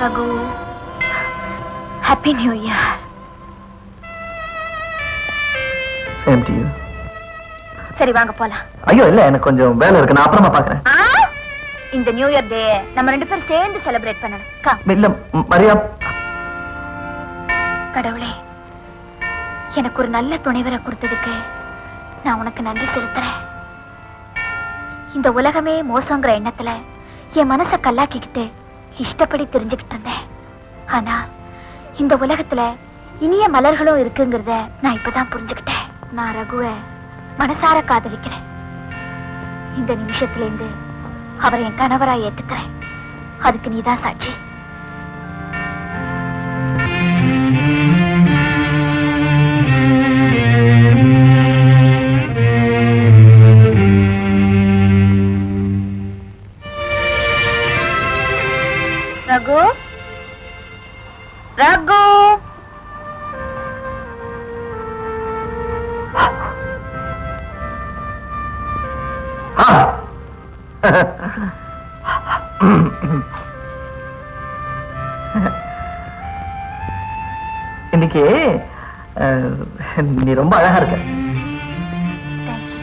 Raghu. Happy new year same to you சரி வாங்க போலாம். ஐயோ இல்ல எனக்கு கொஞ்சம் வேலை இருக்கு. நான் அப்புறமா பாக்குறேன்? இந்த நியூ இயர் டே நம்ம ரெண்டு பேரும் சேர்ந்து செலிப்ரேட் பண்ணணும். இல்ல மரியா. கடவுளே எனக்கு ஒரு நல்ல துணைவரை கொடுத்ததுக்கு நான் உனக்கு நன்றி செலுத்துறேன். இந்த உலகமே மோசங்கிற எண்ணத்துல என் மனச கல்லாக்கிக்கிட்டு இஷ்டப்படி தெரிஞ்சுக்கிட்டு இருந்தேன் ஆனா இந்த உலகத்துல இனிய மலர்களும் இருக்குங்கிறத நான் இப்பதான் புரிஞ்சுக்கிட்டேன். நான் ரகுவ மனசார காதலிக்கிறேன். இந்த நிமிஷத்துல இருந்து அவரை என் கணவரா ஏத்துக்கிறேன். அதுக்கு நீதான் சாட்சி. ரகு. இன்னைக்கு நீ ரொம்ப அழகா இருக்க. தேங்க்யூ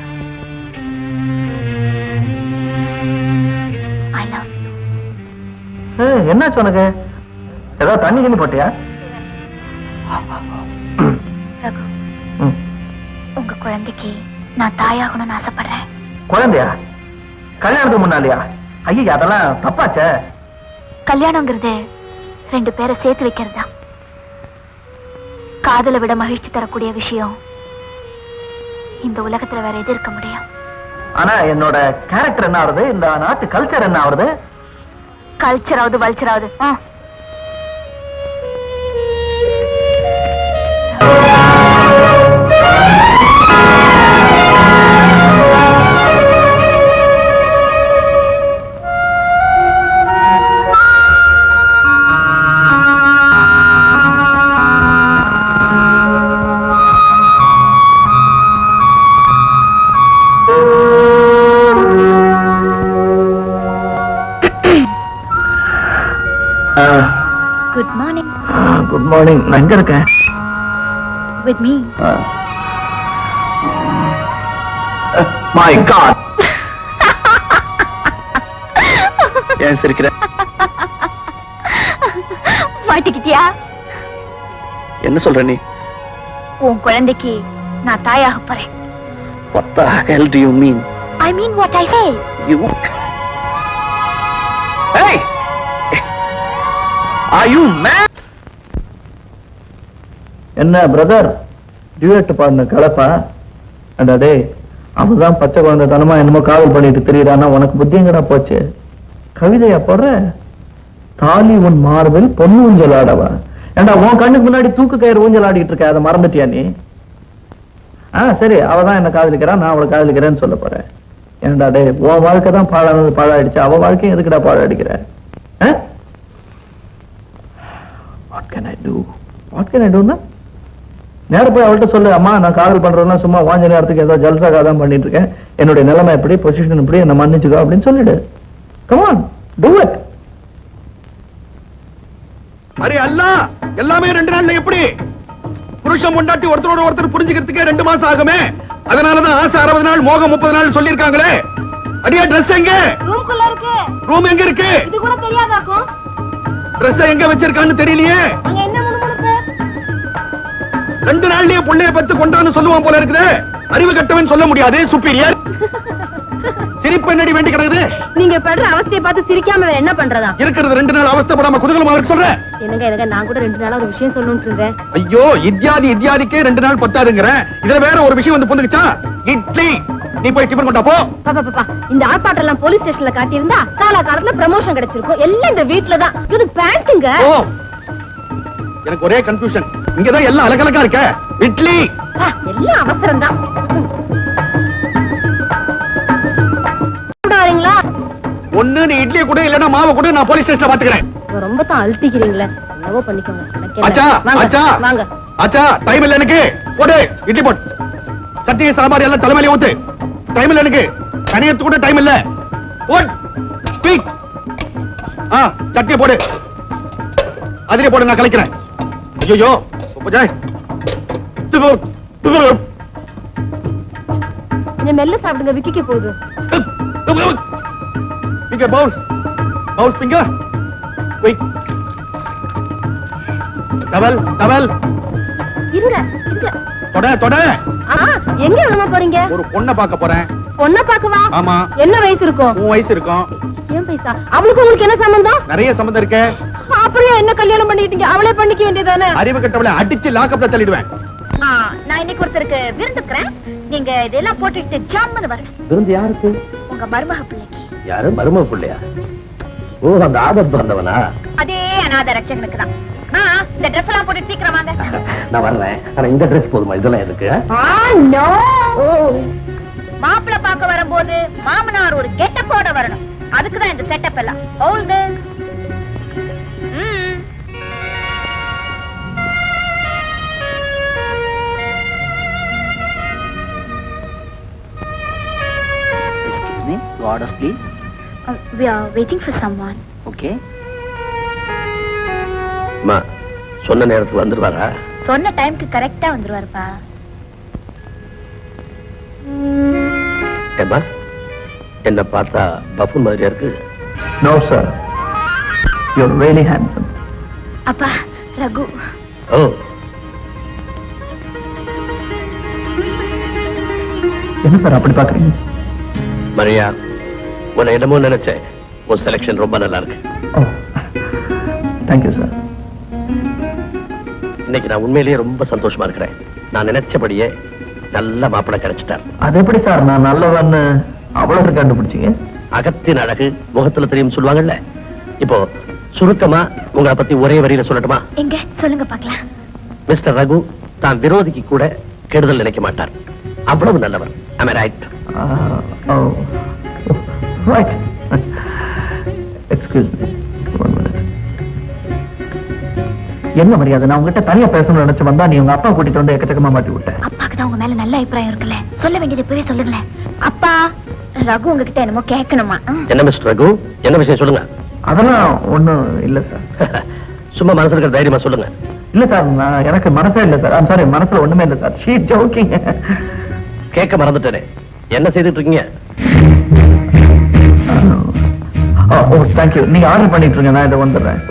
ஐ தண்ணி கிண்ணி போட்டியா? ரகு. உங்க குழந்தைக்கு நான் தாயாகணும்னு ஆசைப்படுறேன். குழந்தையா? கல்யாணத்துக்கு முன்னாலியா ஐயா அதெல்லாம் தப்பாச்சே. கல்யாணங்கிறது ரெண்டு பேரை சேர்த்து வைக்கிறது? காதலை விட மகிழ்ச்சி தரக்கூடிய விஷயம் இந்த உலகத்துல வேற எது இருக்க முடியும்? ஆனா என்னோட கேரக்டர் என்ன ஆகுது இந்த நாட்டு கல்ச்சர் என்ன ஆகுது கல்ச்சராவது வல்ச்சராவது குட் மார்னிங் நான் எங்க இருக்கேன்? வித் மீ மை காட் ஏன் சிரிக்கிற? மாட்டிக்கிட்டியா? என்ன சொல்ற நீ? உன் குழந்தைக்கு நான் தாயாக போறேன். What the hell do you mean? I mean what I say you hey! Are you mad? என்ன பிரதர் டியூட் பாடின கலப்பா? அடா டேய் அவதான் பச்சை குழந்தை தனமா என்னமோ காதல் பண்ணிட்டு தெரியுறானா உனக்கு புத்தியங்கடா போச்சு? கவிதையா போடுற? தாலி உன் மார்பில் பொண்ணு ஊஞ்சல் ஆடவா? ஏண்டா உன் கண்ணுக்கு முன்னாடி தூக்கு கயிறு ஊஞ்சல் ஆடிட்டு இருக்க அதை மறந்துட்டியா நீ? ஆ சரி அவ தான் என்ன காதலிக்கிறான் நான் அவளை காதலிக்கிறேன்னு சொல்ல போறேன். ஏன்டா டே உன் வாழ்க்கை தான் பாழானது பாழாயிடுச்சு. அவ வாழ்க்கையும் எதுக்குடா பாழடிக்கிற? What can I do what can I டூனா நேர போய் அவள்கிட்ட சொல்லு அம்மா நான் காதல் பண்றேன்னா சும்மா வாஞ்ச நேரத்துக்கு ஏதோ ஜல்சாக்காக தான் பண்ணிட்டு இருக்கேன். என்னுடைய நிலைமை எப்படி பொசிஷன் இப்படி என்ன மன்னிச்சுக்கோ அப்படின்னு சொல்லிடு. கமான் டூ இட் அரே அல்லா எல்லாமே ரெண்டு நாள்ல எப்படி? புருஷன் பொண்டாட்டி ஒருத்தரோட ஒருத்தர் புரிஞ்சுக்கிறதுக்கே ரெண்டு மாசம் ஆகுமே? அதனாலதான் ஆசை அறுபது நாள் மோகம் முப்பது நாள் சொல்லிருக்காங்களே அடியா Dress எங்க? ரூம் எங்க இருக்கு? இது கூட தெரியாதாக்கும்? Dress எங்க வச்சிருக்கான்னு தெரியலையே. அங்க என்ன முணுமுணுப்பு ரெண்டு நாள்லயே புள்ளைய பத்து கொண்டான்னு சொல்லுவான் போல இருக்குது. அறிவு கட்டவன் சொல்ல முடியாது சுப்பீரியர். சிரிப்பு என்னடி வேண்டி கிடக்குது? நீங்க படுற அவஸ்தையை பார்த்து சிரிக்காம என்ன பண்றதா? இருக்கிறது ரெண்டு நாள் அவஸ்தைப்படாம குதூகலமா இருக்கு சொல்றேன் என்னங்க எனக்கு நான் கூட ரெண்டு நாளா ஒரு விஷயம் சொல்லணும்னு இருந்தேன். ஐயோ இத்தியாதி இத்தியாதிக்கே ரெண்டு நாள் பத்தாதுங்கிற. இதுல வேற ஒரு விஷயம் வந்து புந்துக்குச்சா இட்லி. நீ போய் டிபன் கொண்டா போ. பாப்பா இந்த ஆர்ப்பாட்டம் எல்லாம் போலீஸ் ஸ்டேஷன்ல காட்டியிருந்தா காலா காலத்துல ப்ரமோஷன் கிடைச்சிருக்கும். எல்லாம் இந்த வீட்ல தான். இது பேண்ட்டுங்க எனக்கு ஒரே கன்ஃபியூஷன் இங்கதான் எல்லாம் அலகலக்கா இருக்க. இட்லி. எல்லாம் அவசரம் தான் ஒண்ணு நீ இட்லி கூட இல்லன்னா மாவு கூட நான் போலீஸ் ஸ்டேஷன்ல பாத்துக்கிறேன் ரொம்ப தான் அழட்டிக்கிறீங்களே என்னவோ பண்ணிக்கோங்க. வாங்க, டைம் இல்ல எனக்கு. போடு இட்லி போட். சட்னி சாம்பார் எல்லாம் தலைமையில ஊத்து. டைம் இல்ல எனக்கு. தனியத்து கூட டைம் இல்ல. போட் ஸ்பீக் ஆ சட்னி போடு. அதிலே போட நான் கலைக்கிறேன். ஐயோ கொஞ்சம் மெல்ல சாப்பிடுங்க விக்கிக்க போகுது. Quick. Towel, towel. இருங்க இருங்க. தொட தொட. ஆ எங்க விழும போறீங்க? ஒரு பொண்ணை பார்க்க போறேன். பொண்ண பாக்கவா ஆமா. என்ன வயசு இருக்கும்? உன் வயசு இருக்கும். ஏன் பைசா? அவளுக்கு உங்களுக்கு என்ன சம்பந்தம்? நிறைய சம்மந்தம் இருக்கே. அப்புறம் என்ன கல்யாணம் பண்ணிட்டீங்க அவளே பண்ணிக்க வேண்டியதானே அறிவு கட்டவளை அடிச்சு லாக்கப்ல தள்ளிடுவேன். நான் இன்னைக்கு ஒருத்தருக்கு விருந்துக்கிறேன். நீங்க இதெல்லாம் போட்டுட்டு ஜாமுன்னு வரணும். விருந்து யாருக்கு? உங்க மருமக பிள்ளைக்கு. யாரு? மரும பிள்ளையா? ஓ அந்த ஆபத்து வந்தவனா? அதே அநாத ரட்சகனுக்கு தான். ஆ, இந்த ட்ரெஸ் எல்லாம் போட்டு சீக்கிரம் வாங்க. நான் வர்றேன். ஆனா இந்த ட்ரெஸ் போதுமா? இதெல்லாம் எதுக்கு? மாப்பிள்ளை பார்க்க வரும்போது மாமனார் ஒரு கெட்டப்போட வரணும் அதுக்கு தான் இந்த செட்டப் எல்லாம். ம். Excuse me, your orders please. Uh, we are waiting for someone. Okay. அம்மா சொன்ன நேரத்துக்கு வந்துருவாரா சொன்ன டைம்க்கு கரெக்டா வந்துருவாருப்பா ஏம்மா? என்ன பார்த்தா பஃபன் மாதிரியா இருக்கு? No sir you very handsome அப்பா ரகு. ஓ. என்ன சார் அப்படி பாக்குறீங்க மரியா உன்னை என்னமோ நினைச்சேன். உன் செலெக்ஷன் ரொம்ப நல்லா இருக்கு. ஓ தேங்க்யூ சார் இன்னைக்கு நான் உண்மையிலேயே ரொம்ப சந்தோஷமா இருக்கிறேன். நான் நினைச்சபடியே நல்ல மாப்பிள்ளை கிடைச்சிட்டார். அது எப்படி சார்? நான் நல்லவன்னு அவ்வளவு கண்டுபிடிச்சீங்க? அகத்தின் அழகு முகத்துல தெரியும் சொல்லுவாங்கல்ல. இப்போ சுருக்கமா உங்களை பத்தி ஒரே வரியில சொல்லட்டுமா? எங்க? சொல்லுங்க பார்க்கலாம். மிஸ்டர் ரகு தான் விரோதிக்கு கூட கெடுதல் நினைக்க மாட்டார். அவ்வளவு நல்லவர். எக்ஸ்கியூஸ் மீ என்ன மரியாதை? நான் உங்ககிட்ட தனியா பேசணும்னு நினைச்சு வந்தா நீ உங்க அப்பா கூட்டிட்டு வந்து எக்கச்சக்கமா மாட்டி விட்ட. அப்பாக்கு தான் உங்க மேல நல்ல அபிப்பிராயம் இருக்குல்ல? சொல்ல வேண்டியது இப்பவே சொல்லுங்களேன். அப்பா ரகு உங்ககிட்ட என்னமோ கேட்கணுமா. என்ன மிஸ்டர் ரகு? என்ன விஷயம் சொல்லுங்க? அதெல்லாம் ஒண்ணும் இல்ல சார் சும்மா மனசுல இருக்கிற தைரியமா சொல்லுங்க. இல்ல சார் நான் எனக்கு மனசே இல்ல சார் ஐம் சாரி மனசுல ஒண்ணுமே இல்ல சார் ஷீ ஜோக்கிங் கேட்க மறந்துட்டேனே. என்ன செய்துட்டு இருக்கீங்க ஓ தேங்க்யூ நீங்க ஆர்டர் பண்ணிட்டு இருங்க நான் இதை வந்துடுறேன்.